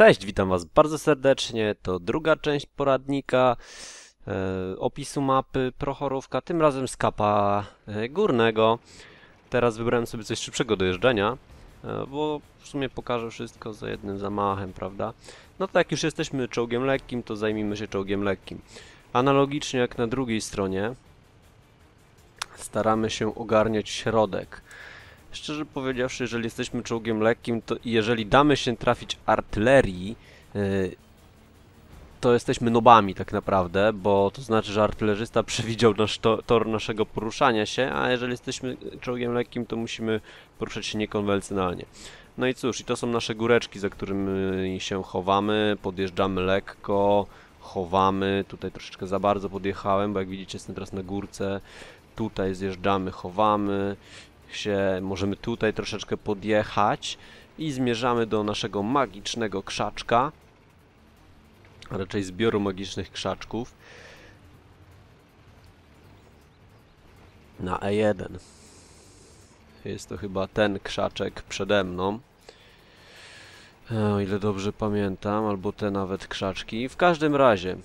Cześć, witam Was bardzo serdecznie. To druga część poradnika e, opisu mapy Prochorówka, tym razem z kapa e, górnego. Teraz wybrałem sobie coś szybszego do jeżdżenia, e, bo w sumie pokażę wszystko za jednym zamachem, prawda? No to jak już jesteśmy czołgiem lekkim, to zajmijmy się czołgiem lekkim. Analogicznie jak na drugiej stronie, staramy się ogarniać środek. Szczerze powiedziawszy, jeżeli jesteśmy czołgiem lekkim, to jeżeli damy się trafić artylerii, yy, to jesteśmy nobami tak naprawdę, bo to znaczy, że artylerzysta przewidział nasz to, tor naszego poruszania się, a jeżeli jesteśmy czołgiem lekkim, to musimy poruszać się niekonwencjonalnie. No i cóż, i to są nasze góreczki, za którymi się chowamy, podjeżdżamy lekko, chowamy, tutaj troszeczkę za bardzo podjechałem, bo jak widzicie jestem teraz na górce, tutaj zjeżdżamy, chowamy, się możemy tutaj troszeczkę podjechać i zmierzamy do naszego magicznego krzaczka, a raczej zbioru magicznych krzaczków na E1. Jest to chyba ten krzaczek przede mną. O ile dobrze pamiętam, albo te nawet krzaczki. W każdym razie,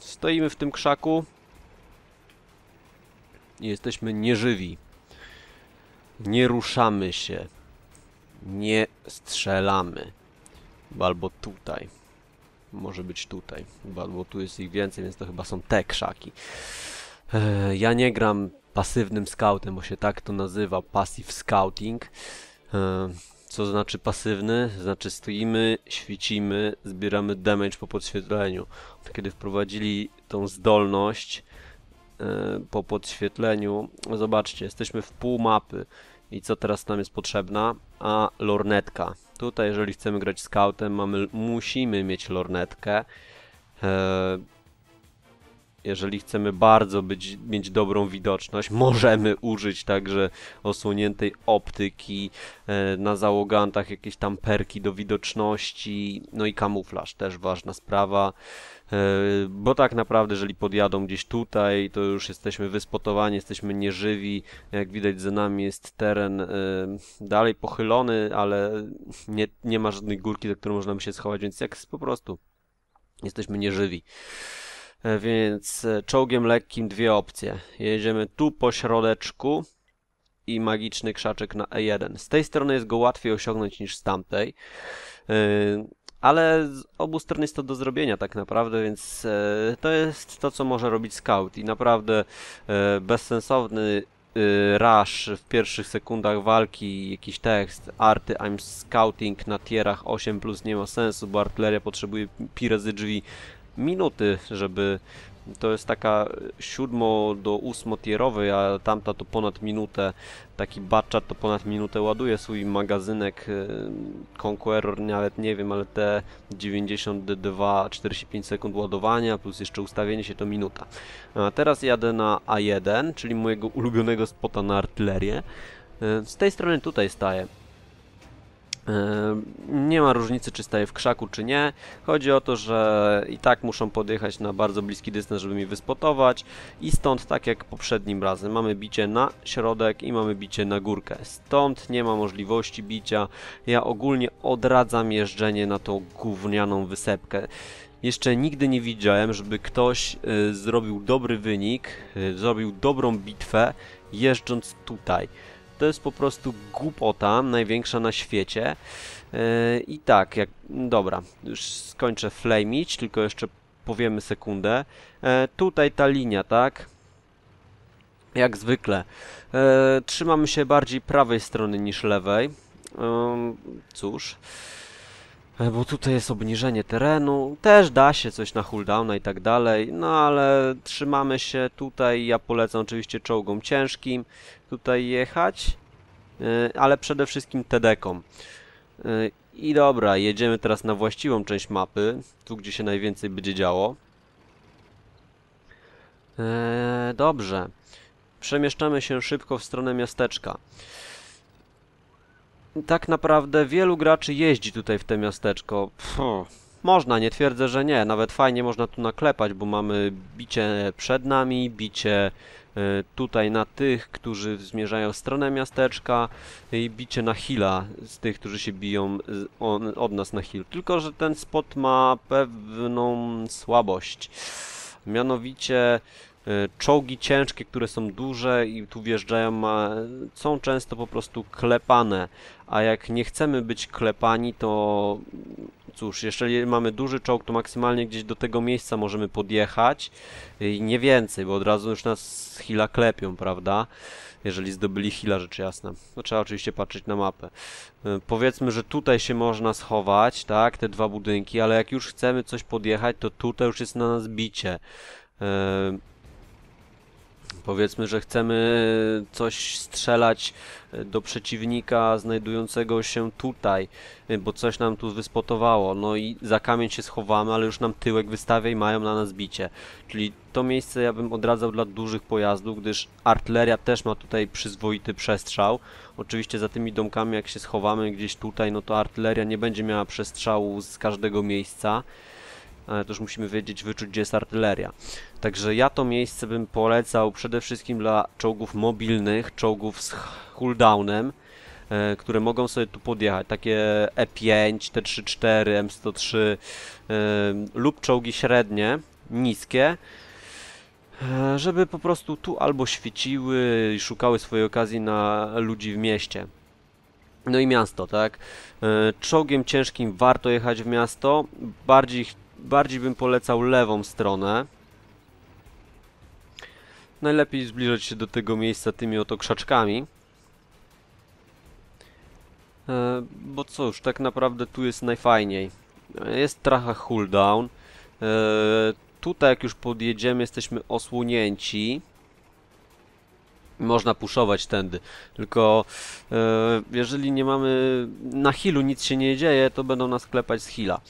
stoimy w tym krzaku i jesteśmy nieżywi. Nie ruszamy się. Nie strzelamy. Albo tutaj. Może być tutaj. Albo tu jest ich więcej, więc to chyba są te krzaki. E, ja nie gram pasywnym scoutem, bo się tak to nazywa. Passive scouting. E, co znaczy pasywny? Znaczy stoimy, świecimy, zbieramy damage po podświetleniu. Kiedy wprowadzili tą zdolność, po podświetleniu. Zobaczcie, jesteśmy w pół mapy. I co teraz nam jest potrzebna? A lornetka. Tutaj, jeżeli chcemy grać scoutem, mamy, musimy mieć lornetkę. Jeżeli chcemy bardzo być, mieć dobrą widoczność, możemy użyć także osłoniętej optyki, e, na załogantach jakieś tam perki do widoczności, no i kamuflaż, też ważna sprawa. E, bo tak naprawdę, jeżeli podjadą gdzieś tutaj, to już jesteśmy wyspotowani, jesteśmy nieżywi. Jak widać, za nami jest teren e, dalej pochylony, ale nie, nie ma żadnej górki, za którą można by się schować, więc jak po prostu jesteśmy nieżywi. E, więc czołgiem lekkim dwie opcje. Jedziemy tu po środeczku i magiczny krzaczek na E1. Z tej strony jest go łatwiej osiągnąć niż z tamtej ale z obu stron jest to do zrobienia tak naprawdę, więc e, to jest to, co może robić scout i naprawdę e, bezsensowny e, rush w pierwszych sekundach walki, jakiś tekst, arty I'm scouting na tierach 8 plus nie ma sensu, bo artyleria potrzebuje pi razy drzwi minuty, żeby to jest taka siódmo do ósmotierowej, a tamta to ponad minutę. Taki Batchat to ponad minutę ładuje swój magazynek. Y, Conqueror nawet nie wiem, ale te 92, 45 sekund ładowania plus jeszcze ustawienie się to minuta. A teraz jadę na A1, czyli mojego ulubionego spota na artylerię. Y, z tej strony tutaj staję. Nie ma różnicy, czy staje w krzaku, czy nie. Chodzi o to, że i tak muszą podjechać na bardzo bliski dystans, żeby mi wyspotować. I stąd, tak jak poprzednim razem, mamy bicie na środek i mamy bicie na górkę. Stąd nie ma możliwości bicia. Ja ogólnie odradzam jeżdżenie na tą gównianą wysepkę. Jeszcze nigdy nie widziałem, żeby ktoś y, zrobił dobry wynik, y, zrobił dobrą bitwę jeżdżąc tutaj. To jest po prostu głupota największa na świecie. Yy, I tak, jak... Dobra, już skończę flamić, tylko jeszcze powiemy sekundę. Yy, tutaj ta linia, tak? Jak zwykle. Yy, trzymamy się bardziej prawej strony niż lewej. Cóż... E, bo tutaj jest obniżenie terenu, też da się coś na cooldowna i tak dalej, no ale trzymamy się tutaj, ja polecam oczywiście czołgom ciężkim tutaj jechać, e, ale przede wszystkim TD-kom. E, I dobra, jedziemy teraz na właściwą część mapy, tu gdzie się najwięcej będzie działo. Dobrze, przemieszczamy się szybko w stronę miasteczka tak naprawdę wielu graczy jeździ tutaj w te miasteczko. Puh, można, nie twierdzę, że nie. Nawet fajnie można tu naklepać, bo mamy bicie przed nami, bicie y, tutaj na tych, którzy zmierzają w stronę miasteczka i bicie na hila z tych, którzy się biją od nas na hill. Tylko, że ten spot ma pewną słabość. Mianowicie czołgi ciężkie, które są duże i tu wjeżdżają, są często po prostu klepane. A jak nie chcemy być klepani, to cóż, jeżeli mamy duży czołg, to maksymalnie gdzieś do tego miejsca możemy podjechać i nie więcej, bo od razu już nas z hila klepią, prawda? Jeżeli zdobyli hila, rzecz jasna. No trzeba oczywiście patrzeć na mapę. Y, Powiedzmy, że tutaj się można schować, tak, te dwa budynki, ale jak już chcemy coś podjechać, to tutaj już jest na nas bicie. Y, Powiedzmy, że chcemy coś strzelać e, do przeciwnika znajdującego się tutaj, e, bo coś nam tu wyspotowało. No i za kamień się schowamy, ale już nam tyłek wystawia i mają na nas bicie. Czyli to miejsce ja bym odradzał dla dużych pojazdów, gdyż artyleria też ma tutaj przyzwoity przestrzał. Oczywiście za tymi domkami jak się schowamy gdzieś tutaj, no to artyleria nie będzie miała przestrzału z każdego miejsca. Ale już musimy wiedzieć, wyczuć, gdzie jest artyleria. Także ja to miejsce bym polecał przede wszystkim dla czołgów mobilnych, czołgów z cooldownem, e, które mogą sobie tu podjechać. Takie E E5, T34, M103 e, lub czołgi średnie, niskie, e, żeby po prostu tu albo świeciły i szukały swojej okazji na ludzi w mieście. No i miasto, tak? E, Czołgiem ciężkim warto jechać w miasto. Bardziej, bardziej bym polecał lewą stronę. Najlepiej zbliżać się do tego miejsca tymi oto krzaczkami. E, Bo cóż, tak naprawdę tu jest najfajniej. E, Jest trochę cooldown. E, Tutaj jak już podjedziemy jesteśmy osłonięci. Można puszować tędy. Tylko e, jeżeli nie mamy na hillu nic się nie dzieje, to będą nas klepać z hilla.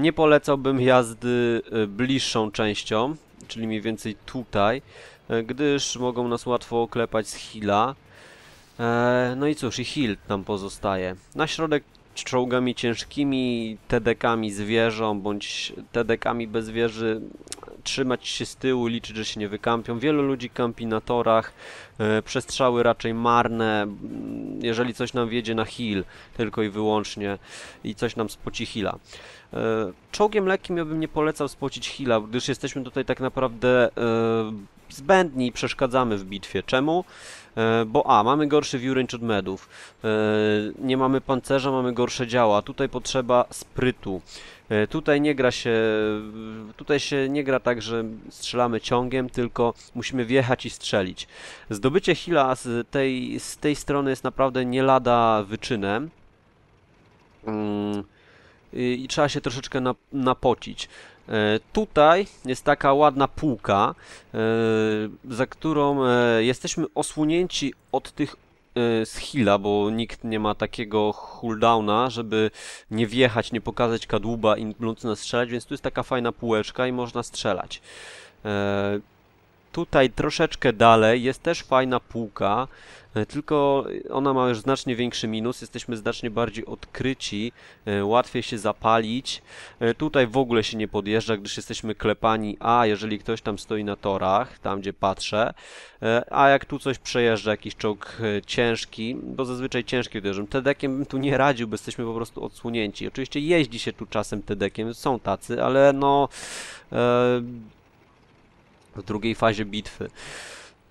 Nie polecałbym jazdy e, bliższą częścią, czyli mniej więcej tutaj, e, gdyż mogą nas łatwo oklepać z hilla. E, no i cóż, i hill nam pozostaje. Na środek czołgami ciężkimi, TDK-ami z wieżą, bądź TDK-ami bez wieży, trzymać się z tyłu, liczyć, że się nie wykampią. Wielu ludzi kampi na torach, e, przestrzały raczej marne, mm, jeżeli coś nam wiedzie na hill, tylko i wyłącznie, i coś nam spoci hilla. E, Czołgiem lekkim ja bym nie polecał spocić hilla, gdyż jesteśmy tutaj tak naprawdę e, zbędni i przeszkadzamy w bitwie. Czemu? E, Bo a, mamy gorszy range od medów, e, nie mamy pancerza, mamy gorsze działa, tutaj potrzeba sprytu. E, Tutaj nie gra się, tutaj się nie gra tak, że strzelamy ciągiem, tylko musimy wjechać i strzelić. Zdobycie hila z tej, z tej strony jest naprawdę nie lada wyczynem. Mm, i, trzeba się troszeczkę na, napocić. E, Tutaj jest taka ładna półka, e, za którą e, jesteśmy osłonięci od tych z hila, bo nikt nie ma takiego cooldowna, żeby nie wjechać, nie pokazać kadłuba i móc nas strzelać, więc tu jest taka fajna półeczka i można strzelać. Tutaj troszeczkę dalej jest też fajna półka, e, tylko ona ma już znacznie większy minus, jesteśmy znacznie bardziej odkryci, e, łatwiej się zapalić. E, Tutaj w ogóle się nie podjeżdża, gdyż jesteśmy klepani, a jeżeli ktoś tam stoi na torach, tam gdzie patrzę, a jak tu coś przejeżdża, jakiś czołg ciężki, bo zazwyczaj ciężki uderzą, TD-kiem bym tu nie radził, bo jesteśmy po prostu odsłonięci. Oczywiście jeździ się tu czasem TD-kiem, są tacy, ale no... E, w drugiej fazie bitwy.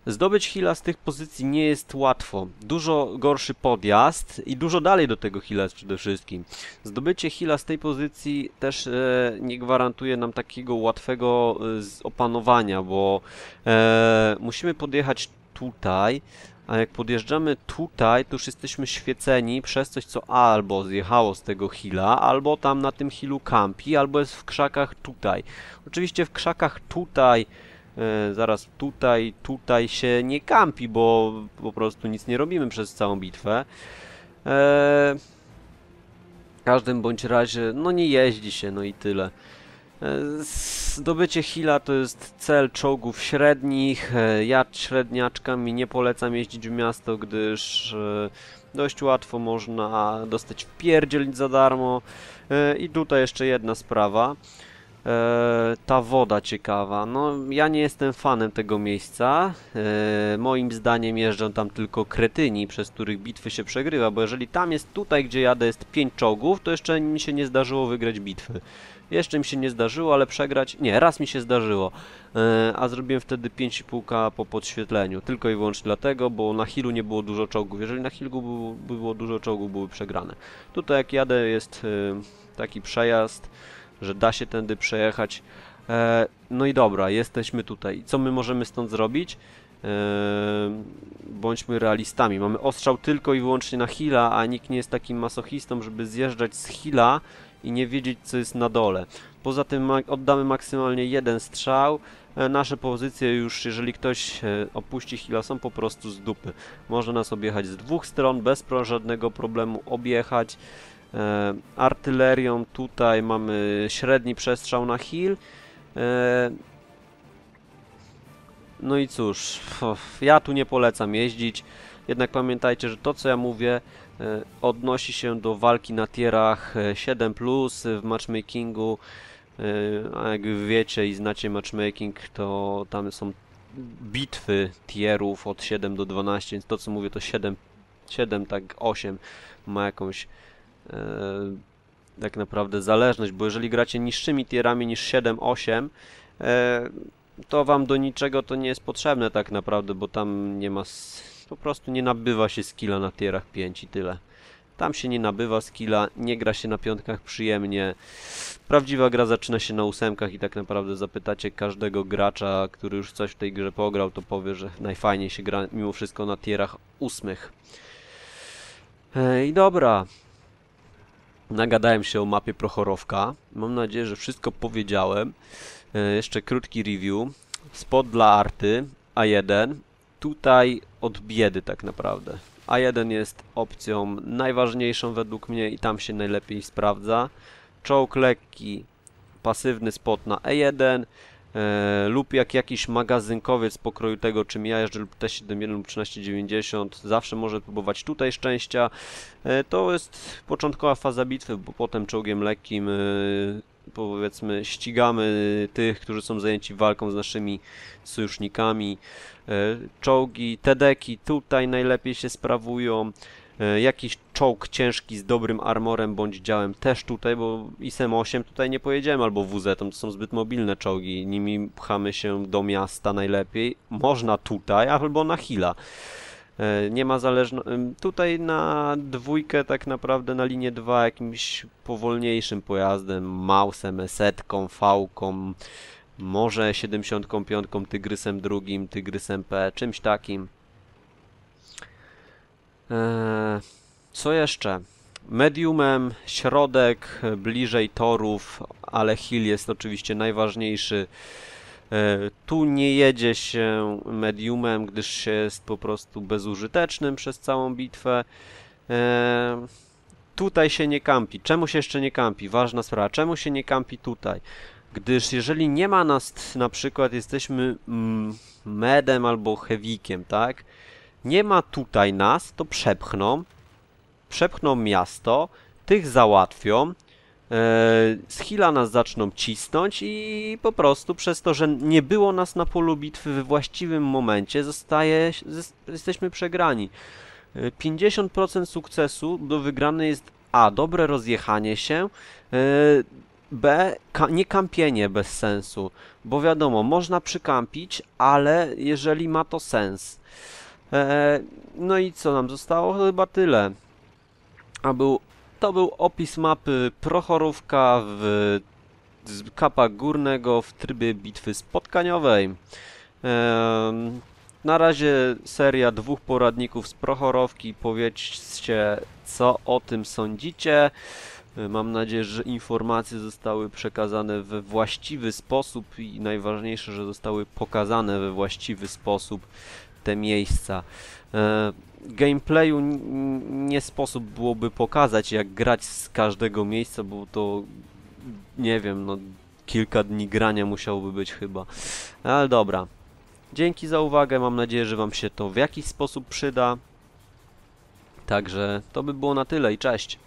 Zdobyć hila z tych pozycji nie jest łatwo. Dużo gorszy podjazd i dużo dalej do tego hila jest przede wszystkim. Zdobycie hila z tej pozycji też e, nie gwarantuje nam takiego łatwego e, opanowania, bo e, musimy podjechać tutaj, a jak podjeżdżamy tutaj, to już jesteśmy świeceni przez coś, co albo zjechało z tego hila, albo tam na tym hilu kampi, albo jest w krzakach tutaj. Oczywiście w krzakach tutaj zaraz tutaj, tutaj się nie kampi, bo po prostu nic nie robimy przez całą bitwę. E, w każdym bądź razie, no nie jeździ się, no i tyle. E, Zdobycie Hila to jest cel czołgów średnich. E, Ja średniaczkami nie polecam jeździć w miasto, gdyż e, dość łatwo można dostać wpierdziel za darmo. E, I tutaj jeszcze jedna sprawa. E, ta woda ciekawa. No, ja nie jestem fanem tego miejsca. E, moim zdaniem jeżdżą tam tylko kretyni, przez których bitwy się przegrywa, bo jeżeli tam jest, tutaj gdzie jadę jest 5 czołgów, to jeszcze mi się nie zdarzyło wygrać bitwy. Jeszcze mi się nie zdarzyło, ale przegrać... Nie, raz mi się zdarzyło. E, a zrobiłem wtedy 5,5 po podświetleniu. Tylko i wyłącznie dlatego, bo na Hillu nie było dużo czołgów. Jeżeli na Hillu było, było dużo czołgów, były przegrane. Tutaj jak jadę jest e, taki przejazd, że da się tędy przejechać. E, no i dobra, jesteśmy tutaj. Co my możemy stąd zrobić? E, bądźmy realistami. Mamy ostrzał tylko i wyłącznie na Hila, a nikt nie jest takim masochistą, żeby zjeżdżać z Hila i nie wiedzieć, co jest na dole. Poza tym oddamy maksymalnie jeden strzał. E, nasze pozycje już, jeżeli ktoś e, opuści Hila, są po prostu z dupy. Można nas objechać z dwóch stron, bez żadnego problemu objechać. E, artylerią tutaj mamy średni przestrzał na Hill. E, no i cóż, ja tu nie polecam jeździć. Jednak pamiętajcie, że to co ja mówię e, odnosi się do walki na tierach e, 7 w matchmakingu. A jak wiecie i znacie matchmaking, to tam są bitwy tierów od 7 do 12, więc to co mówię to 7, 7 tak 8 ma jakąś tak naprawdę zależność, bo jeżeli gracie niższymi tierami niż 7-8, e, to wam do niczego to nie jest potrzebne tak naprawdę, bo tam nie ma, po prostu nie nabywa się skilla na tierach 5 i tyle. Tam się nie nabywa skilla, nie gra się na piątkach przyjemnie. Prawdziwa gra zaczyna się na ósemkach i tak naprawdę zapytacie każdego gracza, który już coś w tej grze pograł, to powie, że najfajniej się gra mimo wszystko na tierach ósmych. E, I dobra, Nagadałem się o mapie Prochorowka. Mam nadzieję, że wszystko powiedziałem. E, jeszcze krótki review. Spot dla arty A1. Tutaj od biedy tak naprawdę. A1 jest opcją najważniejszą według mnie i tam się najlepiej sprawdza. Czołg lekki, pasywny spot na E1 e, lub jak jakiś magazynkowiec pokroju tego czym ja jeżdżę lub T71 lub 1390 zawsze może próbować tutaj szczęścia. E, To jest początkowa faza bitwy, bo potem czołgiem lekkim e, powiedzmy ścigamy tych, którzy są zajęci walką z naszymi sojusznikami. E, Czołgi, tedeki tutaj najlepiej się sprawują. E, Jakiś czołg ciężki z dobrym armorem bądź działem też tutaj, bo ISM 8 tutaj nie pojedziemy, albo WZ, to są zbyt mobilne czołgi, nimi pchamy się do miasta najlepiej. Można tutaj, albo na Hila. E, Nie ma zależno... em, Tutaj na dwójkę tak naprawdę na linię 2 jakimś powolniejszym pojazdem, Mausem, Esetką, Fałką, może 75, Tygrysem drugim, Tygrysem P, czymś takim. Eee, co jeszcze? Mediumem, środek, e, bliżej torów, ale hill jest oczywiście najważniejszy. E, Tu nie jedzie się mediumem, gdyż się jest po prostu bezużytecznym przez całą bitwę. E, Tutaj się nie kampi. Czemu się jeszcze nie kampi? Ważna sprawa. Czemu się nie kampi tutaj? Gdyż jeżeli nie ma nas, na przykład jesteśmy medem albo heavikiem, tak? Nie ma tutaj nas, to przepchną. Przepchną miasto, tych załatwią. e, Z Hila nas zaczną cisnąć i po prostu przez to, że nie było nas na polu bitwy we właściwym momencie, zostaje, jesteśmy przegrani. E, 50% sukcesu do wygranej jest A. Dobre rozjechanie się, e, B. Ka nie kampienie bez sensu, bo wiadomo, można przykampić, ale jeżeli ma to sens. E, no i co nam zostało? Chyba tyle. A był, to był opis mapy Prochorówka w z kapa górnego w trybie bitwy spotkaniowej. Na razie seria dwóch poradników z Prochorowki. Powiedzcie, co o tym sądzicie. E, Mam nadzieję, że informacje zostały przekazane we właściwy sposób i najważniejsze, że zostały pokazane we właściwy sposób te miejsca. E, Gameplayu nie sposób byłoby pokazać, jak grać z każdego miejsca, bo to nie wiem, no kilka dni grania musiałoby być chyba. Ale dobra. Dzięki za uwagę, mam nadzieję, że Wam się to w jakiś sposób przyda. Także to by było na tyle i cześć.